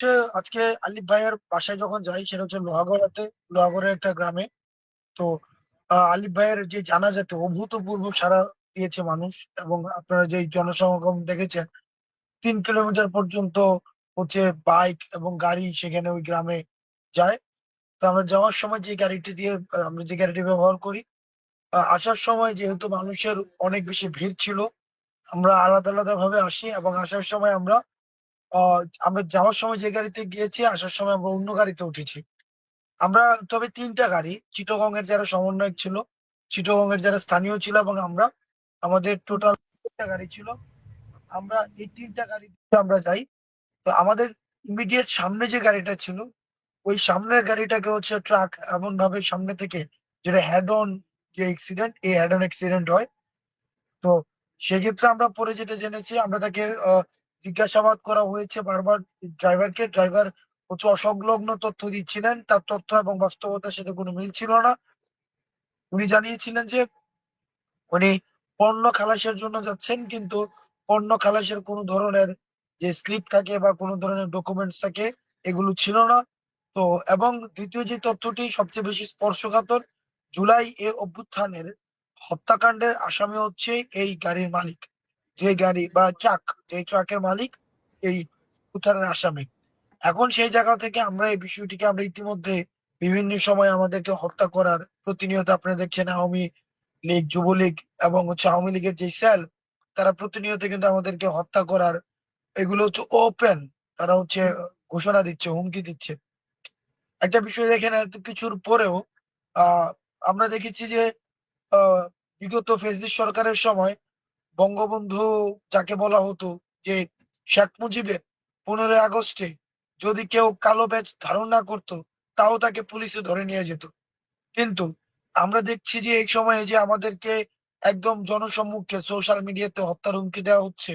হচ্ছে আজকে আলিফ ভাইয়ের বাসায় যখন যাই, সেটা হচ্ছে লোহাগড়াতে, লোহাগড়ের একটা গ্রামে। তো আলিফ ভাইয়ের যে জানাজাতে অভূতপূর্ব সাড়া দিয়েছে মানুষ। এবং আপনারা যে জনসমাগম দেখেছেন, তিন কিলোমিটার পর্যন্ত হচ্ছে বাইক এবং গাড়ি সেখানে ওই গ্রামে যায়। তো আমরা যাওয়ার সময় যে গাড়িটি দিয়ে আমরা যে গাড়িটি ব্যবহার করি আসার সময় যেহেতু মানুষের অনেক বেশি ভিড় ছিল, আমরা আলাদা আলাদা ভাবে আসি এবং আসার সময় আমরা আমরা যাওয়ার সময় যে গাড়িতে গিয়েছি, আসার সময় আমরা অন্য গাড়িতে উঠেছি। আমরা, তবে তিনটা গাড়ি চিটগং এর যারা সমন্বয়ক ছিল চিটগং এর যারা স্থানীয় ছিল এবং আমরা, আমাদের টোটাল তিনটা গাড়ি ছিল। আমরা এই তিনটা গাড়িতে আমরা যাই। তো আমাদের ইমিডিয়েট সামনে যে গাড়িটা ছিল, ওই সামনের গাড়িটাকে হচ্ছে ট্রাক এমন ভাবে সামনে থেকে যেটা হেড অন যে অ্যাক্সিডেন্ট এই হেড অন অ্যাক্সিডেন্ট হয়। তো সেক্ষেত্রে আমরা পরে যেটা জেনেছি, আমরা তাকে জিজ্ঞাসাবাদ করা হয়েছে বারবার। ড্রাইভারকে ড্রাইভার হচ্ছে অসংলগ্ন তথ্য দিচ্ছিলেন, তার তথ্য এবং বাস্তবতার সাথে কোনো মিল ছিল না। উনি জানিয়েছিলেন যে উনি পণ্য খালাসের জন্য যাচ্ছেন, কিন্তু পণ্য খালাসের কোনো ধরনের যে স্লিপ থাকে বা কোনো ধরনের ডকুমেন্টস থাকে, এগুলো ছিল না। তো এবং দ্বিতীয় যে তথ্যটি সবচেয়ে বেশি স্পর্শকাতর, জুলাই এ অভ্যুত্থানের হত্যাকাণ্ডের আসামি হচ্ছে এই গাড়ির মালিক। যে গাড়ি বা ট্রাক যে ট্রাকের মালিক এই উত্থানের আসামি। এখন সেই জায়গা থেকে আমরা এই বিষয়টিকে আমরা ইতিমধ্যে বিভিন্ন সময় আমাদেরকে হত্যা করার প্রতিনিয়ত আপনারা দেখছেন আওয়ামী লীগ, যুবলীগ এবং হচ্ছে আওয়ামী লীগের যে সেল তারা প্রতিনিয়ত কিন্তু আমাদেরকে হত্যা করার এগুলো হচ্ছে ওপেন তারা হচ্ছে ঘোষণা দিচ্ছে, হুমকি দিচ্ছে। একটা বিষয় দেখেন, এত কিছুর পরেও আমরা দেখেছি যে বিগত ফেসিস সরকারের সময় বঙ্গবন্ধু যাকে বলা হতো যে শেখ মুজিবের পনেরোই আগস্টে যদি কেউ কালো ব্যাচ ধারণ না করতো, তাও তাকে পুলিশে ধরে নিয়ে যেত। কিন্তু আমরা দেখছি যে এই সময়ে যে আমাদেরকে একদম জনসম্মুখে সোশ্যাল মিডিয়াতে হত্যার হুমকি দেওয়া হচ্ছে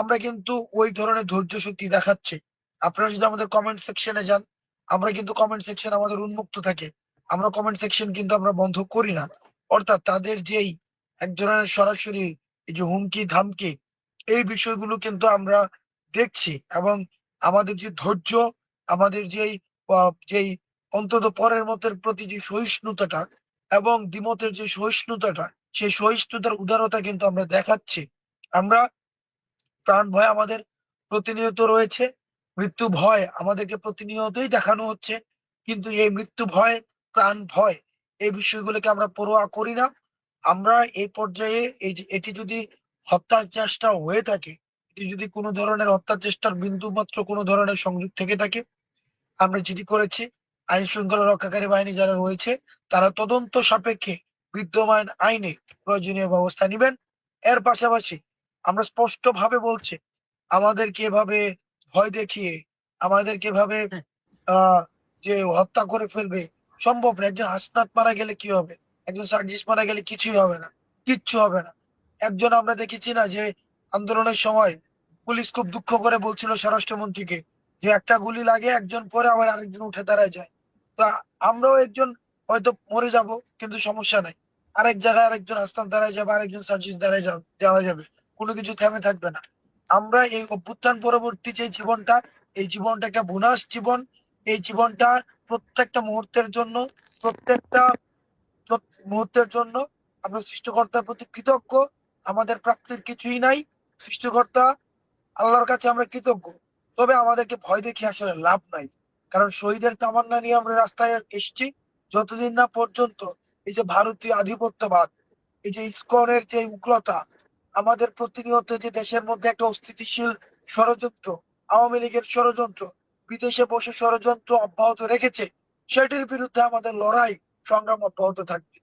আমরা কিন্তু ওই ধরনের ধৈর্য শক্তি দেখাচ্ছি। আপনারা যদি আমাদের কমেন্ট সেকশনে যান, আমরা কিন্তু কমেন্ট সেকশন আমাদের উন্মুক্ত থাকে। আমরা কমেন্ট সেকশন কিন্তু আমরা বন্ধ করি না। অর্থাৎ তাদের যেই এক ধরনের সরাসরি এই যে হুমকি, ধামকি, এই বিষয়গুলো কিন্তু আমরা দেখছি এবং আমাদের যে ধৈর্য, আমাদের যেই যেই অন্তত পরের মতের প্রতি যে সহিষ্ণুতাটা এবং দ্বিমতের যে সহিষ্ণুতাটা, সেই সহিষ্ণুতার উদারতা কিন্তু আমরা দেখাচ্ছি। আমরা প্রাণ ভয় আমাদের প্রতিনিয়ত রয়েছে, মৃত্যু ভয় আমাদেরকে প্রতিনিয়তই দেখানো হচ্ছে, কিন্তু এই মৃত্যু ভয়, প্রাণ ভয়, এই বিষয়গুলোকে আমরা পরোয়া করি না। আমরা এই পর্যায়ে এই যে এটি যদি হত্যার চেষ্টা হয়ে থাকে এটি যদি কোনো ধরনের হত্যার চেষ্টার বিন্দু মাত্র কোনো ধরনের সংযোগ থেকে থাকে আমরা যেটি করেছি আইন শৃঙ্খলা রক্ষাকারী বাহিনী যারা রয়েছে তারা তদন্ত সাপেক্ষে বিদ্যমান আইনে প্রয়োজনীয় ব্যবস্থা নেবেন। এর পাশাপাশি আমরা স্পষ্ট ভাবে বলছি আমাদেরকে এভাবে ভয় দেখিয়ে আমাদেরকে এভাবে আহ যে হত্যা করে ফেলবে সম্ভব না। একজন হাসনাত মারা গেলে কি হবে? একজন সার্জিস মারা গেলে কিছুই হবে না, কিচ্ছু হবে না। একজন আমরা দেখেছি না যে আন্দোলনের সময় পুলিশ খুব দুঃখ করে বলছিল স্বরাষ্ট্রমন্ত্রীকে যে একটা গুলি লাগে, একজন পরে আবার আরেকজন উঠে দাঁড়ায় যায়। তো আমরাও একজন হয়তো মরে যাব, কিন্তু সমস্যা নাই। আরেক জায়গায় আরেকজন হাসনাত দাঁড়ায় যাবে, আরেকজন সার্জিস দাঁড়ায় যাওয়া যাবে। কোনো কিছু থেমে থাকবে না। আমরা এই অভ্যুত্থান পরবর্তী যে জীবনটা, এই জীবনটা একটা বোনাস জীবন। এই জীবনটা প্রত্যেকটা মুহূর্তের জন্য, প্রত্যেকটা প্রত- মুহূর্তের জন্য আমরা সৃষ্টিকর্তার প্রতি কৃতজ্ঞ। আমাদের প্রাপ্তির কিছুই নাই। সৃষ্টিকর্তা, আল্লাহর কাছে আমরা কৃতজ্ঞ। তবে আমাদেরকে ভয় দেখে আসলে লাভ নাই। কারণ শহীদের তামান্না নিয়ে আমরা রাস্তায় এসেছি। যতদিন না পর্যন্ত এই যে ভারতীয় আধিপত্যবাদ, এই যে ইসকনের যে উগ্রতা, আমাদের প্রতিনিয়ত যে দেশের মধ্যে একটা অস্থিতিশীল ষড়যন্ত্র, আওয়ামী লীগের ষড়যন্ত্র, বিদেশে বসে ষড়যন্ত্র অব্যাহত রেখেছে, সেটির বিরুদ্ধে আমাদের লড়াই সংগ্রাম অব্যাহত থাকবে।